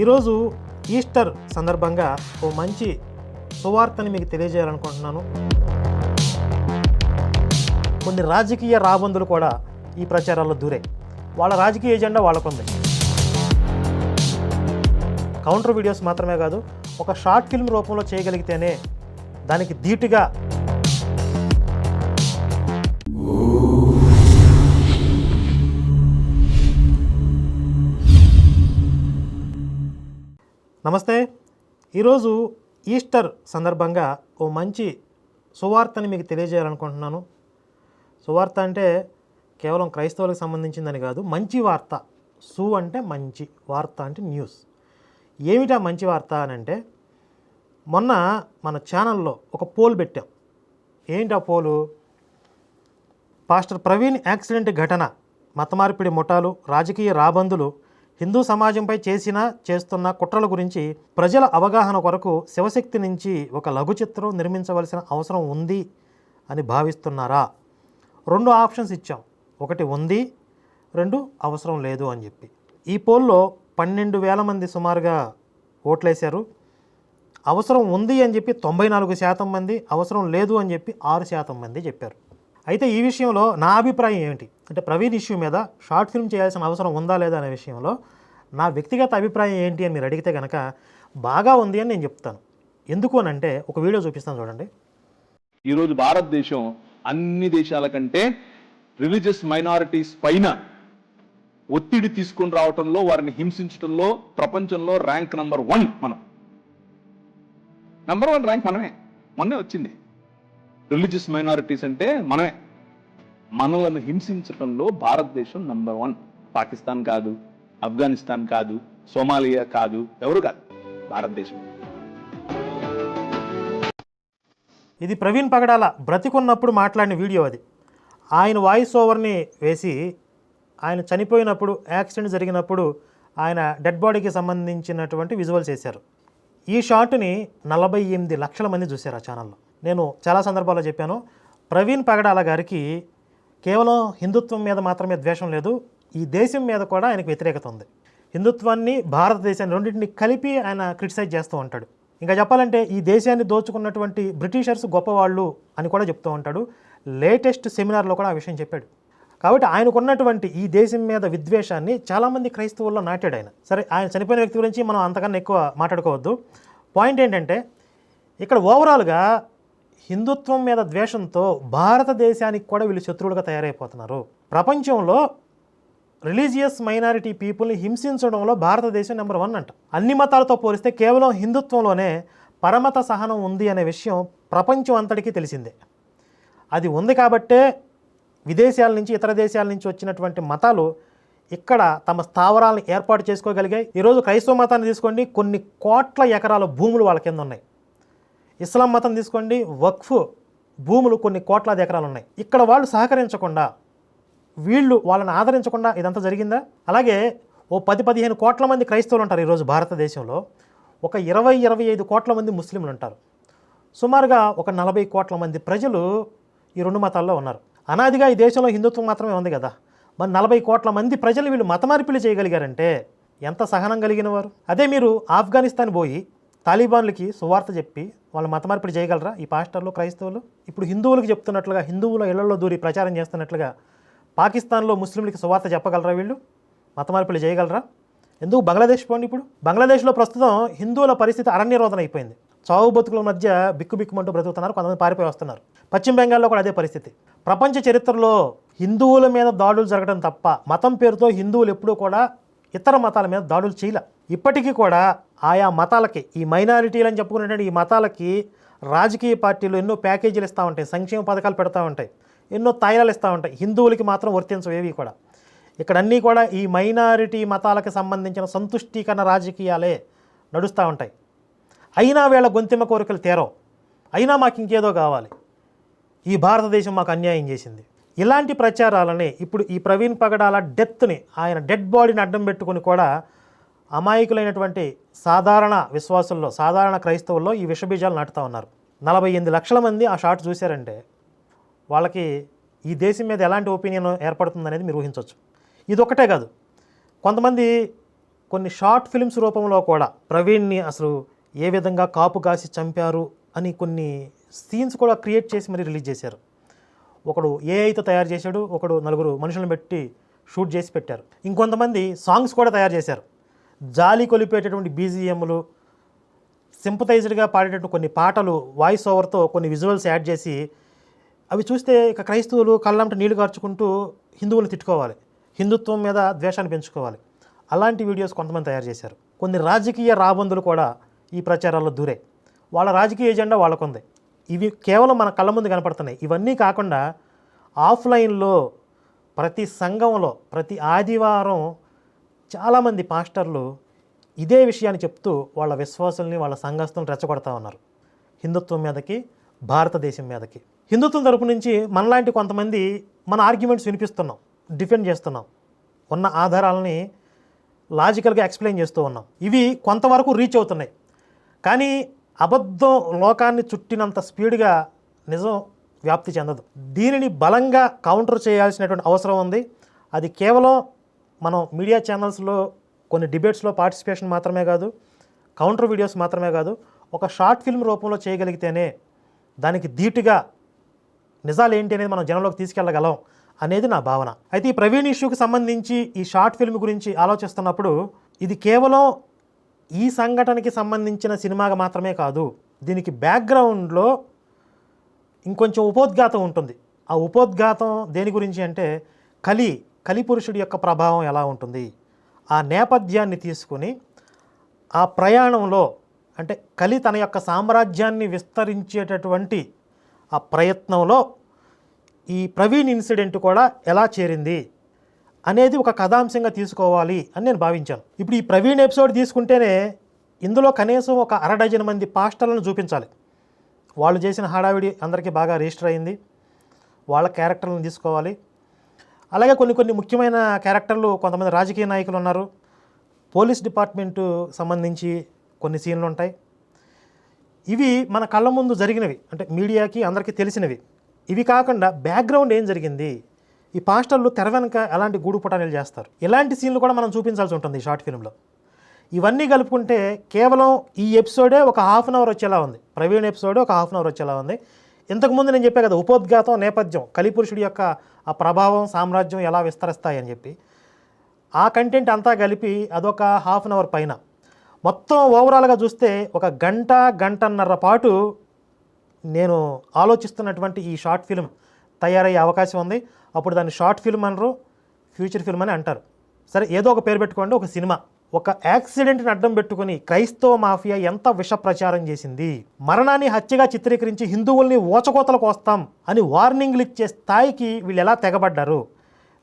ఈరోజు ఈస్టర్ సందర్భంగా ఓ మంచి సువార్తని మీకు తెలియజేయాలనుకుంటున్నాను. కొన్ని రాజకీయ రాబందులు కూడా ఈ ప్రచారాల్లో దూరే వాళ్ళ రాజకీయ ఎజెండా వాళ్ళకుంది. కౌంటర్ వీడియోస్ మాత్రమే కాదు ఒక షార్ట్ ఫిల్మ్ రూపంలో చేయగలిగితేనే దానికి ధీటుగా నమస్తే. ఈరోజు ఈస్టర్ సందర్భంగా ఓ మంచి సువార్తని మీకు తెలియజేయాలనుకుంటున్నాను. సువార్త అంటే కేవలం క్రైస్తవులకు సంబంధించిందని కాదు మంచి వార్త. సు అంటే మంచి వార్త అంటే న్యూస్. ఏమిటా మంచి వార్త అని అంటే మొన్న మన ఛానల్లో ఒక పోల్ పెట్టాం. ఏంటి ఆ పోలు? పాస్టర్ ప్రవీణ్ యాక్సిడెంట్ ఘటన మతమార్పిడి ముఠాలు రాజకీయ రాబందులు హిందూ సమాజంపై చేసిన చేస్తున్న కుట్రల గురించి ప్రజల అవగాహన కొరకు శివశక్తి నుంచి ఒక లఘు చిత్రం నిర్మించవలసిన అవసరం ఉంది అని భావిస్తున్నారా? రెండు ఆప్షన్స్ ఇచ్చాం. ఒకటి ఉంది రెండు అవసరం లేదు అని చెప్పి. ఈ పోల్లో పన్నెండు వేల మంది సుమారుగా ఓట్లేశారు. అవసరం ఉంది అని చెప్పి తొంభై నాలుగు శాతం మంది అవసరం లేదు అని చెప్పి ఆరు శాతం మంది చెప్పారు. అయితే ఈ విషయంలో నా అభిప్రాయం ఏమిటి? అంటే ప్రవీణ్ ఇష్యూ మీద షార్ట్ ఫిల్మ్ చేయాల్సిన అవసరం ఉందా లేదా అనే విషయంలో నా వ్యక్తిగత అభిప్రాయం ఏంటి అని మీరు అడిగితే కనుక బాగా ఉంది అని నేను చెప్తాను. ఎందుకు అని అంటే ఒక వీడియో చూపిస్తాను చూడండి. ఈరోజు భారతదేశం అన్ని దేశాల కంటే రిలీజియస్ మైనారిటీస్ పైన ఒత్తిడి తీసుకొని రావటంలో వారిని హింసించడంలో ప్రపంచంలో ర్యాంక్ నంబర్ వన్ మనం. నంబర్ వన్ ర్యాంక్ మనమే. మొన్నే వచ్చింది. రిలీజియస్ మైనారిటీస్ అంటే మనమే. మనలను హింసించడంలో భారతదేశం నంబర్ వన్ పాకిస్తాన్ కాదు ఆఫ్ఘనిస్తాన్ కాదు సోమాలియా కాదు ఎవరు కాదు భారతదేశం. ఇది ప్రవీణ్ పగడాల బ్రతికున్నప్పుడు మాట్లాడిన వీడియో అది. ఆయన వాయిస్ ఓవర్ని వేసి ఆయన చనిపోయినప్పుడు యాక్సిడెంట్ జరిగినప్పుడు ఆయన డెడ్ బాడీకి సంబంధించినటువంటి విజువల్స్ వేశారు. ఈ షాట్ని నలభై ఎనిమిది లక్షల మంది చూశారు ఆ ఛానల్లో నేను చాలా సందర్భాల్లో చెప్పాను. ప్రవీణ్ పగడాల గారికి కేవలం హిందుత్వం మీద మాత్రమే ద్వేషం లేదు ఈ దేశం మీద కూడా ఆయనకు వ్యతిరేకత ఉంది. హిందుత్వాన్ని భారతదేశాన్ని రెండింటిని కలిపి ఆయన క్రిటిసైజ్ చేస్తూ ఉంటాడు. ఇంకా చెప్పాలంటే ఈ దేశాన్ని దోచుకున్నటువంటి బ్రిటిషర్స్ గొప్పవాళ్ళు అని కూడా చెప్తూ ఉంటాడు. లేటెస్ట్ సెమినార్లో కూడా ఆ విషయం చెప్పాడు. కాబట్టి ఆయనకున్నటువంటి ఈ దేశం మీద విద్వేషాన్ని చాలామంది క్రైస్తవుల్లో నాటాడు ఆయన. సరే ఆయన చనిపోయిన వ్యక్తి గురించి మనం అంతకన్నా ఎక్కువ మాట్లాడుకోవద్దు. పాయింట్ ఏంటంటే ఇక్కడ ఓవరాల్గా హిందుత్వం మీద ద్వేషంతో భారతదేశానికి కూడా వీళ్ళు శత్రువులుగా తయారైపోతున్నారు. ప్రపంచంలో రిలీజియస్ మైనారిటీ పీపుల్ని హింసించడంలో భారతదేశం నెంబర్ వన్ అంట. అన్ని మతాలతో పోలిస్తే కేవలం హిందుత్వంలోనే పరమత సహనం ఉంది అనే విషయం ప్రపంచం అంతటికీ తెలిసిందే. అది ఉంది కాబట్టే విదేశాల నుంచి ఇతర దేశాల నుంచి వచ్చినటువంటి మతాలు ఇక్కడ తమ స్థావరాలను ఏర్పాటు చేసుకోగలిగాయి. ఈరోజు క్రైస్తవ మతాన్ని తీసుకోండి. కొన్ని కోట్ల ఎకరాల భూములు వాళ్ళ కింద ఉన్నాయి. ఇస్లాం మతం తీసుకోండి వక్ఫ్ భూములు కొన్ని కోట్లాది ఎకరాలు ఉన్నాయి ఇక్కడ వాళ్ళు సహకరించకుండా వీళ్ళు వాళ్ళని ఆదరించకుండా ఇదంతా జరిగిందా? అలాగే ఓ పది పదిహేను కోట్ల మంది క్రైస్తవులు ఉంటారు ఈరోజు భారతదేశంలో. ఒక ఇరవై ఇరవై ఐదు కోట్ల మంది ముస్లింలు ఉంటారు. సుమారుగా ఒక నలభై కోట్ల మంది ప్రజలు ఈ రెండు మతాల్లో ఉన్నారు. అనాదిగా ఈ దేశంలో హిందుత్వం మాత్రమే ఉంది కదా. మరి నలభై కోట్ల మంది ప్రజలు వీళ్ళు మత చేయగలిగారంటే ఎంత సహనం కలిగిన వారు? అదే మీరు ఆఫ్ఘనిస్తాన్ పోయి తాలిబాన్లకి సువార్త చెప్పి వాళ్ళు మత మార్పిడి చేయగలరా? ఈ పాస్టర్లు క్రైస్తవులు? ఇప్పుడు హిందువులకు చెప్తున్నట్లుగా హిందువుల ఇళ్ళలో దూరి ప్రచారం చేస్తున్నట్లుగా పాకిస్తాన్లో ముస్లింలకి సువార్త చెప్పగలరా వీళ్ళు? మత మార్పిడి చేయగలరా? ఎందుకు బంగ్లాదేశ్ పోండి ఇప్పుడు? బంగ్లాదేశ్లో ప్రస్తుతం హిందువుల పరిస్థితి అరణ్యరోధన అయిపోయింది. చావు బతుకుల మధ్య బిక్కుబిక్కుమంటూ బ్రతుకుతున్నారు కొంతమంది పారిపోయి వస్తున్నారు. పశ్చిమ బెంగాల్లో కూడా అదే పరిస్థితి. ప్రపంచ చరిత్రలో హిందువుల మీద దాడులు జరగడం తప్ప మతం పేరుతో హిందువులు ఎప్పుడూ కూడా ఇతర మతాల మీద దాడులు చేయలే. ఇప్పటికీ కూడా ఆయా మతాలకి ఈ మైనారిటీలు అని చెప్పుకునేటువంటి ఈ మతాలకి రాజకీయ పార్టీలు ఎన్నో ప్యాకేజీలు ఇస్తూ ఉంటాయి సంక్షేమ పథకాలు పెడతా ఉంటాయి ఎన్నో తాయిలాలు ఇస్తూ ఉంటాయి హిందువులకి మాత్రం వర్తించవేవి కూడా. ఇక్కడ అన్నీ కూడా ఈ మైనారిటీ మతాలకు సంబంధించిన సంతుష్టీకరణ రాజకీయాలే నడుస్తూ ఉంటాయి. అయినా వీళ్ళ గొంతిమ కోరికలు తీరవు. అయినా మాకు ఇంకేదో కావాలి. ఈ భారతదేశం మాకు అన్యాయం చేసింది. ఇలాంటి ప్రచారాలని ఇప్పుడు ఈ ప్రవీణ్ పగడాల డెత్ని ఆయన డెడ్ బాడీని అడ్డం పెట్టుకుని కూడా అమాయకులైనటువంటి సాధారణ విశ్వాసుల్లో సాధారణ క్రైస్తవుల్లో ఈ విషబీజాలు నాటుతూ ఉన్నారు. నలభై ఎనిమిది లక్షల మంది ఆ షాట్ చూశారంటే వాళ్ళకి ఈ దేశం మీద ఎలాంటి ఒపీనియన్ ఏర్పడుతుందనేది మీరు ఊహించవచ్చు. ఇది ఒక్కటే కాదు. కొంతమంది కొన్ని షార్ట్ ఫిల్మ్స్ రూపంలో కూడా ప్రవీణ్ని అసలు ఏ విధంగా కాపు కాసి చంపారు అని కొన్ని సీన్స్ కూడా క్రియేట్ చేసి మరి రిలీజ్ చేశారు. ఒకడు ఏ అయితే తయారు చేశాడు ఒకడు నలుగురు మనుషులను పెట్టి షూట్ చేసి పెట్టారు. ఇంకొంతమంది సాంగ్స్ కూడా తయారు చేశారు. జాలి కొలిపేటటువంటి బీజిఎంలు సింపతైజ్డ్గా పాడేటటువంటి కొన్ని పాటలు వాయిస్ ఓవర్తో కొన్ని విజువల్స్ యాడ్ చేసి అవి చూస్తే ఇక క్రైస్తవులు కళ్ళంట నీళ్ళు కార్చుకుంటూ హిందువులను తిట్టుకోవాలి. హిందుత్వం మీద ద్వేషాన్ని పెంచుకోవాలి. అలాంటి వీడియోస్ కొంతమంది తయారు చేశారు. కొన్ని రాజకీయ రాబందులు కూడా ఈ ప్రచారాల్లో దూరే. వాళ్ళ రాజకీయ ఎజెండా వాళ్ళకుంది. ఇవి కేవలం మన కళ్ళ ముందు కనపడుతున్నాయి. ఇవన్నీ కాకుండా ఆఫ్లైన్లో ప్రతి సంఘంలో ప్రతి ఆదివారం చాలామంది పాస్టర్లు ఇదే విషయాన్ని చెప్తూ వాళ్ళ విశ్వాసుల్ని వాళ్ళ సంఘస్థులను రెచ్చగొడతా ఉన్నారు. హిందుత్వం మీదకి భారతదేశం మీదకి. హిందుత్వం తరపు నుంచి మనలాంటి కొంతమంది మన ఆర్గ్యుమెంట్స్ వినిపిస్తున్నాం డిఫెండ్ చేస్తున్నాం. ఉన్న ఆధారాలని లాజికల్గా ఎక్స్ప్లెయిన్ చేస్తూ ఉన్నాం. ఇవి కొంతవరకు రీచ్ అవుతున్నాయి. కానీ అబద్ధం లోకాన్ని చుట్టినంత స్పీడ్గా నిజం వ్యాప్తి చెందదు. దీనిని బలంగా కౌంటర్ చేయాల్సినటువంటి అవసరం ఉంది. అది కేవలం మనం మీడియా ఛానల్స్లో కొన్ని డిబేట్స్లో పార్టిసిపేషన్ మాత్రమే కాదు కౌంటర్ వీడియోస్ మాత్రమే కాదు ఒక షార్ట్ ఫిల్మ్ రూపంలో చేయగలిగితేనే దానికి ధీటుగా నిజాలు ఏంటి అనేది మనం జనంలోకి తీసుకెళ్ళగలం అనేది నా భావన. అయితే ఈ ప్రవీణ్ ఇష్యూకి సంబంధించి ఈ షార్ట్ ఫిల్మ్ గురించి ఆలోచిస్తున్నప్పుడు ఇది కేవలం ఈ సంఘటనకి సంబంధించిన సినిమాగా మాత్రమే కాదు దీనికి బ్యాక్గ్రౌండ్లో ఇంకొంచెం ఉపోద్ఘాతం ఉంటుంది. ఆ ఉపోద్ఘాతం దేని గురించి అంటే కలి కలిపురుషుడి యొక్క ప్రభావం ఎలా ఉంటుంది? ఆ నేపథ్యాన్ని తీసుకుని ఆ ప్రయాణంలో అంటే కలి తన యొక్క సామ్రాజ్యాన్ని విస్తరించేటటువంటి ఆ ప్రయత్నంలో ఈ ప్రవీణ్ ఇన్సిడెంట్ కూడా ఎలా చేరింది అనేది ఒక కథాంశంగా తీసుకోవాలి అని నేను భావించాను. ఇప్పుడు ఈ ప్రవీణ్ ఎపిసోడ్ తీసుకుంటేనే ఇందులో కనీసం ఒక అరడజన్ మంది పాస్టర్లను చూపించాలి. వాళ్ళు చేసిన హడావిడి అందరికీ బాగా రిజిస్టర్ అయింది. వాళ్ళ క్యారెక్టర్లను తీసుకోవాలి. అలాగే కొన్ని కొన్ని ముఖ్యమైన క్యారెక్టర్లు కొంతమంది రాజకీయ నాయకులు ఉన్నారు. పోలీస్ డిపార్ట్మెంటు సంబంధించి కొన్ని సీన్లు ఉంటాయి. ఇవి మన కళ్ళ ముందు జరిగినవి అంటే మీడియాకి అందరికీ తెలిసినవి. ఇవి కాకుండా బ్యాక్గ్రౌండ్ ఏం జరిగింది? ఈ పాస్టర్లు తెర వెనక ఎలాంటి గూడు పుటానీలు చేస్తారు? ఇలాంటి సీన్లు కూడా మనం చూపించాల్సి ఉంటుంది ఈ షార్ట్ ఫిల్మ్లో. ఇవన్నీ కలుపుకుంటే కేవలం ఈ ఎపిసోడే ఒక హాఫ్ అన్ అవర్ వచ్చేలా ఉంది. ప్రవీణ్ ఎపిసోడే ఒక హాఫ్ అన్ అవర్ వచ్చేలా ఉంది. ఇంతకుముందు నేను చెప్పే కదా ఉపోద్ఘాతం నేపథ్యం కలిపురుషుడి యొక్క ఆ ప్రభావం సామ్రాజ్యం ఎలా విస్తరిస్తాయని చెప్పి. ఆ కంటెంట్ అంతా కలిపి అదొక హాఫ్ అన్ అవర్ పైన. మొత్తం ఓవరాల్గా చూస్తే ఒక గంట గంటన్నర పాటు నేను ఆలోచిస్తున్నటువంటి ఈ షార్ట్ ఫిల్మ్ తయారయ్యే అవకాశం ఉంది. అప్పుడు దాన్ని షార్ట్ ఫిల్మ్ అనరు ఫ్యూచర్ ఫిల్మ్ అని అంటారు. సరే ఏదో ఒక పేరు పెట్టుకోండి ఒక సినిమా. ఒక యాక్సిడెంట్ని అడ్డం పెట్టుకుని క్రైస్తవ మాఫియా ఎంత విష ప్రచారం చేసింది? మరణాన్ని హత్యగా చిత్రీకరించి హిందువుల్ని ఓచకోతలకు వస్తాం అని వార్నింగ్లు ఇచ్చే స్థాయికి వీళ్ళు ఎలా తెగబడ్డారు?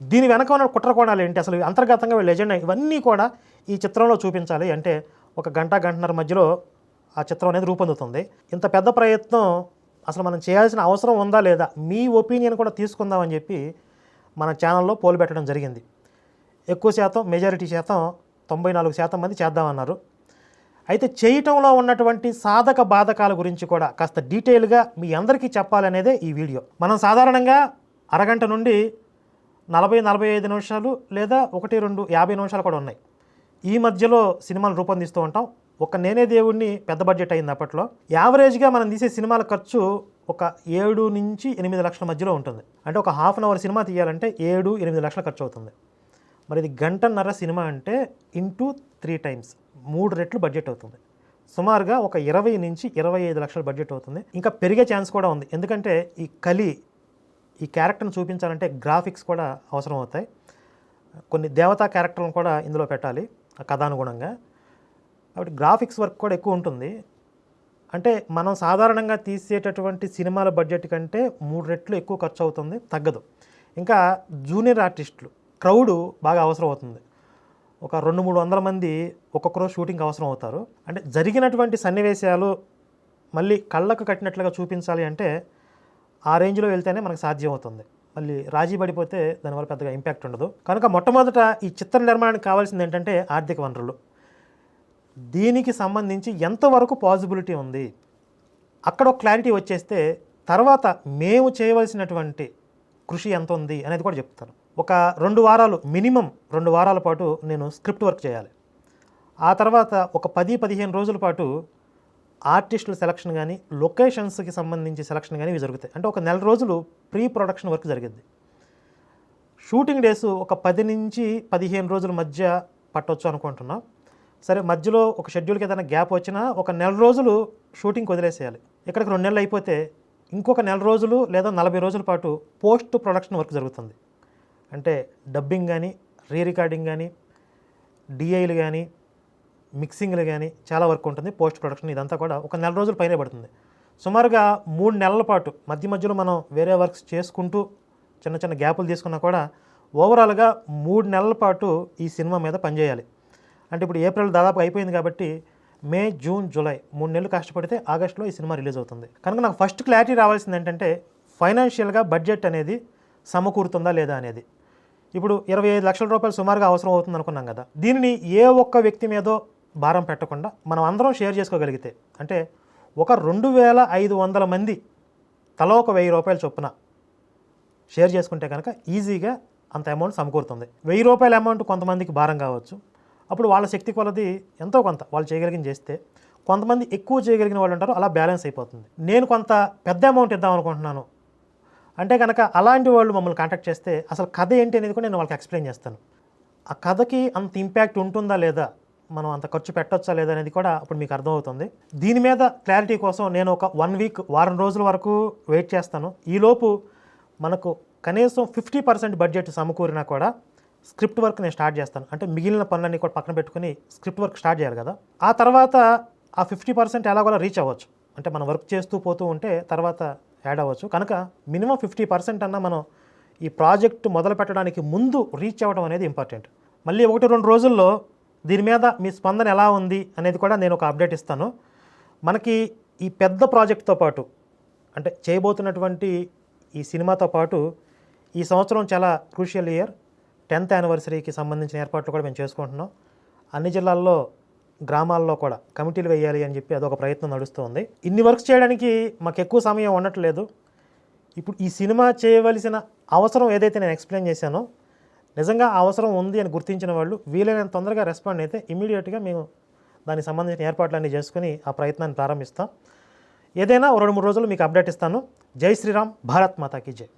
దీని వెనక ఉన్న కుట్రకోణాలు ఏంటి? అసలు అంతర్గతంగా వీళ్ళు ఎజెండా ఇవన్నీ కూడా ఈ చిత్రంలో చూపించాలి. అంటే ఒక గంట గంటన్నర మధ్యలో ఆ చిత్రం అనేది రూపొందుతుంది. ఇంత పెద్ద ప్రయత్నం అసలు మనం చేయాల్సిన అవసరం ఉందా లేదా? మీ ఒపీనియన్ కూడా తీసుకుందామని చెప్పి మన ఛానల్లో పోల్ పెట్టడం జరిగింది. ఎక్కువ శాతం మెజారిటీ శాతం తొంభై నాలుగు శాతం మంది చేద్దామన్నారు. అయితే చేయటంలో ఉన్నటువంటి సాధక బాధకాల గురించి కూడా కాస్త డీటెయిల్గా మీ అందరికీ చెప్పాలనేదే ఈ వీడియో. మనం సాధారణంగా అరగంట నుండి నలభై నలభై ఐదు నిమిషాలు లేదా ఒకటి రెండు యాభై నిమిషాలు కూడా ఉన్నాయి. ఈ మధ్యలో సినిమాలు రూపొందిస్తూ ఉంటాం. ఒక నేనే దేవుడిని పెద్ద బడ్జెట్ అయింది అప్పట్లో. యావరేజ్గా మనం తీసే సినిమాల ఖర్చు ఒక ఏడు నుంచి ఎనిమిది లక్షల మధ్యలో ఉంటుంది. అంటే ఒక హాఫ్ అన్ అవర్ సినిమా తీయాలంటే ఏడు ఎనిమిది లక్షల ఖర్చు అవుతుంది. మరి ఇది గంటన్నర సినిమా అంటే ఇంటూ త్రీ టైమ్స్ మూడు రెట్లు బడ్జెట్ అవుతుంది. సుమారుగా ఒక ఇరవై నుంచి ఇరవై ఐదు లక్షల బడ్జెట్ అవుతుంది. ఇంకా పెరిగే ఛాన్స్ కూడా ఉంది. ఎందుకంటే ఈ కలి ఈ క్యారెక్టర్ని చూపించాలంటే గ్రాఫిక్స్ కూడా అవసరం అవుతాయి. కొన్ని దేవతా క్యారెక్టర్లను కూడా ఇందులో పెట్టాలి ఆ కథానుగుణంగా. కాబట్టి గ్రాఫిక్స్ వర్క్ కూడా ఎక్కువ ఉంటుంది. అంటే మనం సాధారణంగా తీసేటటువంటి సినిమాల బడ్జెట్ కంటే మూడు రెట్లు ఎక్కువ ఖర్చు అవుతుంది తగ్గదు. ఇంకా జూనియర్ ఆర్టిస్టులు క్రౌడ్ బాగా అవసరం అవుతుంది. ఒక రెండు మూడు వందల మంది ఒక్కొక్కరు షూటింగ్ అవసరం అవుతారు. అంటే జరిగినటువంటి సన్నివేశాలు మళ్ళీ కళ్ళకు కట్టినట్లుగా చూపించాలి అంటే ఆ రేంజ్లో వెళ్తేనే మనకు సాధ్యం అవుతుంది. మళ్ళీ రాజీ పడిపోతే దానివల్ల పెద్దగా ఇంపాక్ట్ ఉండదు. కనుక మొట్టమొదట ఈ చిత్ర నిర్మాణానికి కావాల్సింది ఏంటంటే ఆర్థిక వనరులు. దీనికి సంబంధించి ఎంతవరకు పాజిబిలిటీ ఉంది? అక్కడ ఒక క్లారిటీ వచ్చేస్తే తర్వాత మేము చేయవలసినటువంటి కృషి ఎంత ఉంది అనేది కూడా చెప్తాను. ఒక రెండు వారాలు మినిమం రెండు వారాల పాటు నేను స్క్రిప్ట్ వర్క్ చేయాలి. ఆ తర్వాత ఒక పది పదిహేను రోజుల పాటు ఆర్టిస్టుల సెలక్షన్ కానీ లొకేషన్స్కి సంబంధించి సెలక్షన్ కానీ ఇవి జరుగుతాయి. అంటే ఒక నెల రోజులు ప్రీ ప్రొడక్షన్ వర్క్ జరిగింది షూటింగ్ డేస్ ఒక పది నుంచి పదిహేను రోజుల మధ్య పట్టవచ్చు అనుకుంటున్నాం. సరే మధ్యలో ఒక షెడ్యూల్కి ఏదైనా గ్యాప్ వచ్చినా ఒక నెల రోజులు షూటింగ్ వదిలేసేయాలి. ఇక్కడికి రెండు నెలలు అయిపోతే ఇంకొక నెల రోజులు లేదా నలభై రోజుల పాటు పోస్ట్ ప్రొడక్షన్ వర్క్ జరుగుతుంది. అంటే డబ్బింగ్ కానీ రీ రికార్డింగ్ కానీ డిఐలు కానీ మిక్సింగ్లు కానీ చాలా వర్క్ ఉంటుంది. పోస్ట్ ప్రొడక్షన్ ఇదంతా కూడా ఒక నెల రోజుల పైనే పడుతుంది. సుమారుగా మూడు నెలల పాటు మధ్య మధ్యలో మనం వేరే వర్క్స్ చేసుకుంటూ చిన్న చిన్న గ్యాపులు తీసుకున్నా కూడా ఓవరాల్గా మూడు నెలల పాటు ఈ సినిమా మీద పనిచేయాలి. అంటే ఇప్పుడు ఏప్రిల్ దాదాపు అయిపోయింది కాబట్టి మే జూన్ జూలై మూడు నెలలు కష్టపడితే ఆగస్టులో ఈ సినిమా రిలీజ్ అవుతుంది. కనుక నాకు ఫస్ట్ క్లారిటీ రావాల్సింది ఏంటంటే ఫైనాన్షియల్గా బడ్జెట్ అనేది సమకూరుతుందా లేదా అనేది. ఇప్పుడు ఇరవై ఐదు లక్షల రూపాయలు సుమారుగా అవసరం అవుతుంది అనుకున్నాం కదా. దీనిని ఏ ఒక్క వ్యక్తి మీదో భారం పెట్టకుండా మనం అందరం షేర్ చేసుకోగలిగితే అంటే ఒక రెండు వేల ఐదు వందల మంది తలో ఒక వెయ్యి రూపాయలు చొప్పున షేర్ చేసుకుంటే కనుక ఈజీగా అంత అమౌంట్ సమకూరుతుంది. వెయ్యి రూపాయల అమౌంట్ కొంతమందికి భారం కావచ్చు. అప్పుడు వాళ్ళ శక్తి కొలది ఎంతో కొంత వాళ్ళు చేయగలిగింది చేస్తే కొంతమంది ఎక్కువ చేయగలిగిన వాళ్ళు ఉంటారు అలా బ్యాలెన్స్ అయిపోతుంది. నేను కొంత పెద్ద అమౌంట్ ఇద్దాం అనుకుంటున్నాను అంటే కనుక అలాంటి వాళ్ళు మమ్మల్ని కాంటాక్ట్ చేస్తే అసలు కథ ఏంటి అనేది కూడా నేను వాళ్ళకి ఎక్స్ప్లెయిన్ చేస్తాను. ఆ కథకి అంత ఇంపాక్ట్ ఉంటుందా లేదా? మనం అంత ఖర్చు పెట్టొచ్చా లేదా అనేది కూడా అప్పుడు మీకు అర్థమవుతుంది. దీని మీద క్లారిటీ కోసం నేను ఒక వన్ వీక్ వారం రోజుల వరకు వెయిట్ చేస్తాను. ఈలోపు మనకు కనీసం ఫిఫ్టీ పర్సెంట్ బడ్జెట్ సమకూరినా కూడా స్క్రిప్ట్ వర్క్ నేను స్టార్ట్ చేస్తాను. అంటే మిగిలిన పనులన్నీ కూడా పక్కన పెట్టుకుని స్క్రిప్ట్ వర్క్ స్టార్ట్ చేయాలి కదా. ఆ తర్వాత ఆ ఫిఫ్టీ పర్సెంట్ ఎలా కూడా రీచ్ అవ్వచ్చు. అంటే మనం వర్క్ చేస్తూ పోతూ ఉంటే తర్వాత యాడ్ అవ్వచ్చు. కనుక మినిమం ఫిఫ్టీ పర్సెంట్ అన్న మనం ఈ ప్రాజెక్టు మొదలు పెట్టడానికి ముందు రీచ్ అవ్వడం అనేది ఇంపార్టెంట్. మళ్ళీ ఒకటి రెండు రోజుల్లో దీని మీద మీ స్పందన ఎలా ఉంది అనేది కూడా నేను ఒక అప్డేట్ ఇస్తాను. మనకి ఈ పెద్ద ప్రాజెక్ట్తో పాటు అంటే చేయబోతున్నటువంటి ఈ సినిమాతో పాటు ఈ సంవత్సరం చాలా క్రూషియల్ ఇయర్. టెన్త్ యానివర్సరీకి సంబంధించిన ఏర్పాట్లు కూడా మేము చేసుకుంటున్నాం. అన్ని జిల్లాల్లో గ్రామాల్లో కూడా కమిటీలు వేయాలి అని చెప్పి అదొక ప్రయత్నం నడుస్తుంది. ఇన్ని వర్క్స్ చేయడానికి మాకు ఎక్కువ సమయం ఉండట్లేదు. ఇప్పుడు ఈ సినిమా చేయవలసిన అవసరం ఏదైతే నేను ఎక్స్ప్లెయిన్ చేశానో నిజంగా అవసరం ఉంది అని గుర్తించిన వాళ్ళు వీలైనంత తొందరగా రెస్పాండ్ అయితే ఇమీడియట్గా మేము దానికి సంబంధించిన ఏర్పాట్లన్నీ చేసుకుని ఆ ప్రయత్నాన్ని ప్రారంభిస్తాం. ఏదైనా రెండు మూడు రోజులు మీకు అప్డేట్ ఇస్తాను. జై శ్రీరామ్ భారత్ మాతాకి జై.